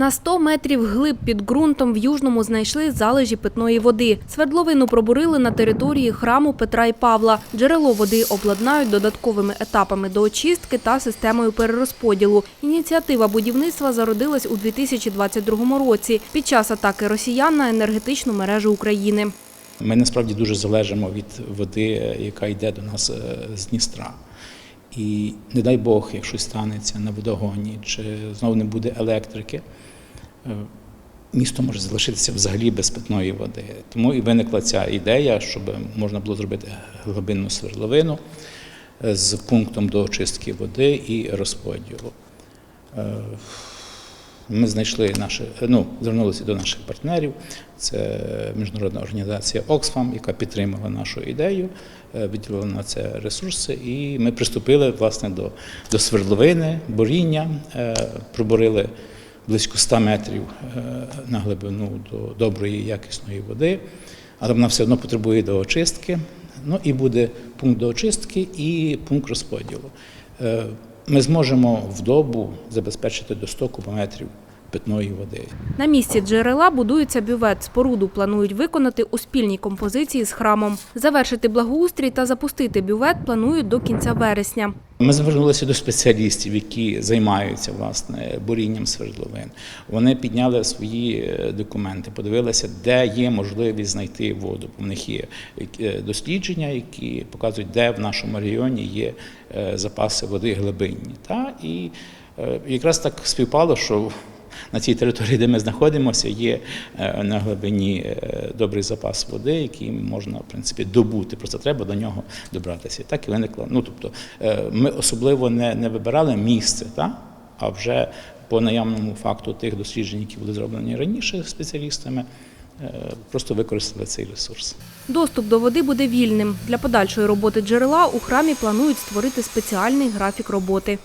На 100 метрів глиб під ґрунтом в Южному знайшли залежі питної води. Свердловину пробурили на території храму Петра і Павла. Джерело води обладнають додатковими етапами до очистки та системою перерозподілу. Ініціатива будівництва зародилась у 2022 році під час атаки росіян на енергетичну мережу України. Ми насправді дуже залежимо від води, яка йде до нас е, з Дністра. І не дай Бог, якщо станеться на водогоні, чи знову не буде електрики, е, місто може залишитися взагалі без питної води. Тому і виникла ця ідея, щоб можна було зробити глибинну свердловину е, з пунктом до очистки води і розподілу. Ми знайшли наші, ну, звернулися до наших партнерів. Це міжнародна організація Oxfam, яка підтримала нашу ідею, е, виділила на це ресурси, і ми приступили власне до, до свердловини, боріння, е, проборили близько 100 метрів е, на глибину до доброї якісної води, але вона все одно потребує до очистки. Ну і буде пункт до очистки і пункт розподілу. Ми зможемо в добу забезпечити до 100 кубометрів питної води. На місці джерела будується бювет. Споруду планують виконати у спільній композиції з храмом. Завершити благоустрій та запустити бювет планують до кінця вересня. Ми звернулися до спеціалістів, які займаються власне бурінням свердловин. Вони підняли свої е, документи, подивилися, де є можливість знайти воду. У них є е, дослідження, які показують, де в нашому регіоні є е, запаси води глибинні. Та і якраз так співпало, що на цій території, де ми знаходимося, є е, на глибині е, добрий запас води, який можна в принципі добути. Просто треба до нього добратися. Так і виникло. Ну тобто, е, ми особливо не, не вибирали місце, та? а вже по наявному факту тих досліджень, які були зроблені раніше спеціалістами, просто використали цей ресурс. Доступ до води буде вільним. Для подальшої роботи джерела у храмі планують створити спеціальний графік роботи.